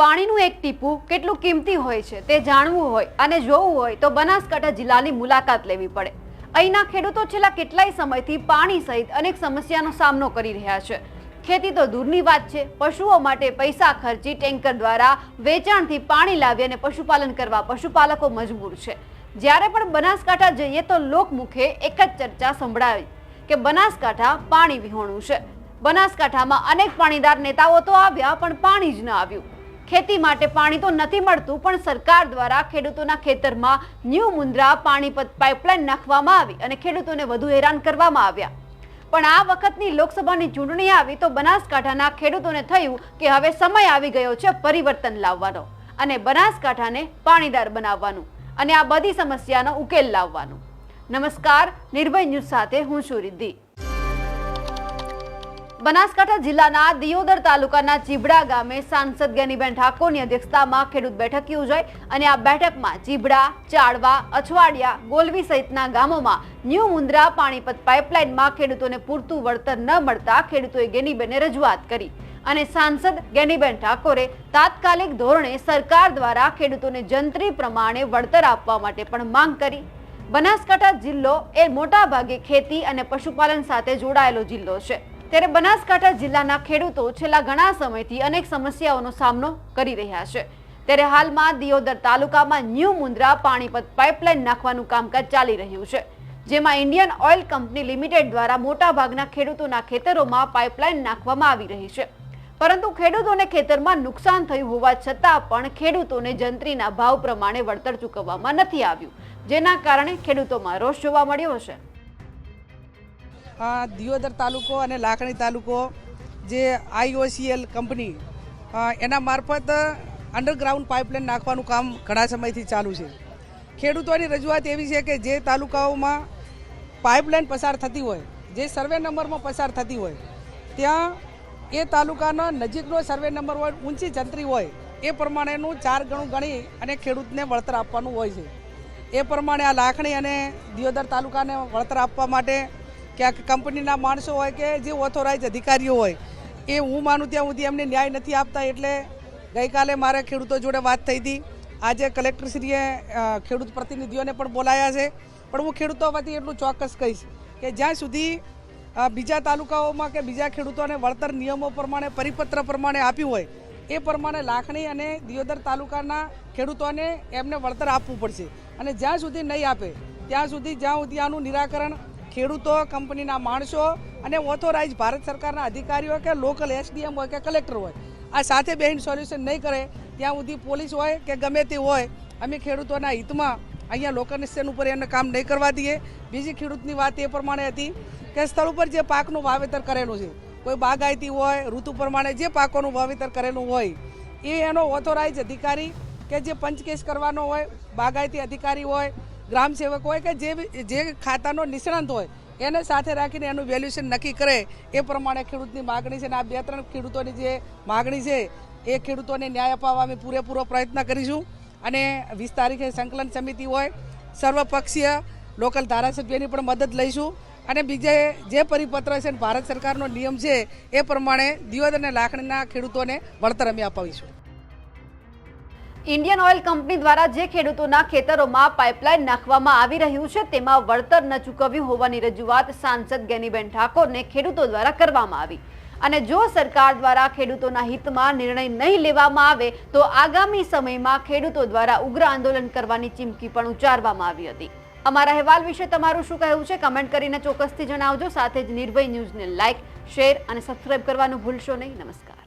પાણીનું એક ટીપું કેટલું કિંમતી હોય છે તે જાણવું હોય અને જોવું હોય તો બનાસકાંઠા જિલ્લાની મુલાકાત લેવી પડે. અહીંના ખેડૂતો છેલ્લા કેટલાય સમયથી પાણી સહિત અનેક સમસ્યાનો સામનો કરી રહ્યા છે. ખેતી તો દૂરની વાત છે, પશુઓ માટે પૈસા ખર્ચી ટેન્કર દ્વારા વેચાણથી પાણી લાવી અને પશુપાલન કરવા પશુપાલકો મજબૂર છે. જ્યારે પણ બનાસકાંઠા જઈએ તો લોકમુખે એક જ ચર્ચા સંભળાવી કે બનાસકાંઠા પાણી વિહોણું છે. બનાસકાંઠામાં અનેક પાણીદાર નેતાઓ તો આવ્યા પણ પાણી જ ન આવ્યું. ખેતી માટે પાણી તો નથી મળતું, પણ સરકાર દ્વારા ખેડૂતોના ખેતરમાં ન્યૂ મુન્દ્રા પાણીપત પાઇપલાઇન નાખવામાં આવી અને ખેડૂતોને વધુ હેરાન કરવામાં આવ્યા. પણ આ વખતની લોકસભાની ચૂંટણી આવી તો બનાસકાંઠાના ખેડૂતોને થયું કે હવે સમય આવી ગયો છે પરિવર્તન લાવવાનો અને બનાસકાંઠાને પાણીદાર બનાવવાનું અને આ બધી સમસ્યાનો ઉકેલ લાવવાનું. નમસ્કાર, નિર્ભય ન્યૂઝ સાથે હું છું રિદ્ધિ. બનાસકાંઠા જિલ્લાના દિયોદર તાલુકાના ચીબડા ગામે સાંસદ ગેનીબેન ઠાકોરની અધ્યક્ષતામાં ખેડૂત બેઠક યોજાઈ અને આ બેઠકમાં ચીબડા ચાળવા અછવાડિયા ગોલવી સહિતના ગામોમાં ન્યૂ મુન્દ્રા પાણીપત પાઇપલાઇનમાં ખેડૂતોને પૂરતું વળતર ન મળતા ખેડૂતોએ ગેનીબેને રજૂઆત કરી. અને સાંસદ ગેનીબેન ઠાકોરે તાત્કાલિક ધોરણે સરકાર દ્વારા ખેડૂતોને જંત્રી પ્રમાણે વળતર આપવા માટે પણ માંગ કરી. બનાસકાંઠા જિલ્લો એ મોટા ભાગે ખેતી અને પશુપાલન સાથે જોડાયેલો જિલ્લો છે. ત્યારે બનાસકાંઠા જિલ્લાના ખેડૂતો છેલ્લા ઘણા સમયથી અનેક સમસ્યાઓનો સામનો કરી રહ્યા છે. ત્યારે હાલમાં દિયોદર તાલુકામાં ન્યૂ મુન્દ્રા પાણીપત પાઇપલાઇન નાખવાનું કામકાજ ચાલી રહ્યું છે. જેમાં ઇન્ડિયન ઓઇલ કંપની લિમિટેડ દ્વારા મોટાભાગના ખેડૂતોના ખેતરોમાં પાઇપલાઇન નાખવામાં આવી રહી છે. પરંતુ ખેડૂતોને ખેતરમાં નુકસાન થયું હોવા છતાં પણ ખેડૂતોને જંત્રીના ભાવ પ્રમાણે વળતર ચૂકવવામાં નથી આવ્યું, જેના કારણે ખેડૂતોમાં રોષ જોવા મળ્યો છે દિયોદર તાલુકો અને લાખણી તાલુકો જે આઈઓસીએલ કંપની એના મારફત અંડરગ્રાઉન્ડ પાઇપલાઇન નાખવાનું કામ ઘણા સમયથી ચાલુ છે. ખેડૂતોની રજૂઆત એવી છે કે જે તાલુકાઓમાં પાઇપલાઇન પસાર થતી હોય, જે સર્વે નંબરમાં પસાર થતી હોય, ત્યાં એ તાલુકાનો નજીકનો સર્વે નંબર હોય, ઊંચી જંત્રી હોય, એ પ્રમાણેનું ચાર ગણું ગણી અને ખેડૂતને વળતર આપવાનું હોય છે. એ પ્રમાણે આ લાખણી અને દિયોદર તાલુકાને વળતર આપવા માટે ક્યાંક કંપનીના માણસો હોય કે જે ઓથોરાઇઝ અધિકારીઓ હોય, એ હું માનું ત્યાં સુધી એમને ન્યાય નથી આપતા એટલે ગઈકાલે મારે ખેડૂતો જોડે વાત થઈ હતી. આજે કલેક્ટરશ્રીએ ખેડૂત પ્રતિનિધિઓને પણ બોલાયા છે. પણ હું ખેડૂતો વતી એટલું ચોક્કસ કહીશ કે જ્યાં સુધી બીજા તાલુકાઓમાં કે બીજા ખેડૂતોને વળતર નિયમો પ્રમાણે, પરિપત્ર પ્રમાણે આપ્યું હોય, એ પ્રમાણે લાખણી અને દિયોદર તાલુકાના ખેડૂતોને એમને વળતર આપવું પડશે. અને જ્યાં સુધી નહીં આપે, ત્યાં સુધી જ્યાં સુધી આનું નિરાકરણ ખેડૂતો, કંપનીના માણસો અને ઓથોરાઇઝ ભારત સરકારના અધિકારીઓ કે લોકલ એસડીએમ હોય કે કલેક્ટર હોય, આ સાથે બેહીને સોલ્યુશન નહીં કરે, ત્યાં સુધી પોલીસ હોય કે ગમે તે હોય, અમે ખેડૂતોના હિતમાં અહીંયા લોકલ સ્ટેશન ઉપર એમને કામ નહીં કરવા દઈએ. બીજી ખેડૂતની વાત એ પ્રમાણે હતી કે સ્થળ ઉપર જે પાકનું વાવેતર કરેલું છે, કોઈ બાગાયતી હોય, ઋતુ પ્રમાણે જે પાકોનું વાવેતર કરેલું હોય, એ એનો ઓથોરાઇઝ અધિકારી કે જે પંચકેસ કરવાનો હોય, બાગાયતી અધિકારી હોય ગ્રામ સેવક હોય કે જે જે ખાતાનો નિષ્ણાંત હોય, એને સાથે રાખીને એનું વેલ્યુએશન નક્કી કરે, એ પ્રમાણે ખેડૂતની માગણી છે અને આ બે ત્રણ ખેડૂતોની જે માગણી છે, એ ખેડૂતોને ન્યાય અપાવવા અમે પૂરેપૂરો પ્રયત્ન કરીશું. અને વીસ તારીખે સંકલન સમિતિ હોય, સર્વપક્ષીય લોકલ ધારાસભ્યની પણ મદદ લઈશું. અને બીજે જે પરિપત્ર છે ભારત સરકારનો નિયમ છે, એ પ્રમાણે દિવદ અને લાખણીના ખેડૂતોને વળતર અમે અપાવીશું. ઇન્ડિયન ઓઇલ કંપની દ્વારા જે ખેડૂતોના ખેતરોમાં પાઇપલાઇન નાખવામાં આવી રહ્યું છે, તેમાં વળતર ન ચૂકવ્યું હોવાની રજૂઆત સાંસદ ગેનીબેન ઠાકોરને ખેડૂતો દ્વારા કરવામાં આવી. અને જો સરકાર દ્વારા ખેડૂતોના હિતમાં નિર્ણય નહીં લેવામાં આવે, તો આગામી સમયમાં ખેડૂતો દ્વારા ઉગ્ર આંદોલન કરવાની ચીમકી પણ ઉચ્ચારવામાં આવી હતી. અમારા અહેવાલ વિશે તમારું શું કહેવું છે? કમેન્ટ કરીને ચોક્કસથી જણાવજો. સાથે જ નિર્ભય ન્યૂઝને લાઇક, શેર અને સબસ્ક્રાઇબ કરવાનું ભૂલશો નહીં. નમસ્કાર.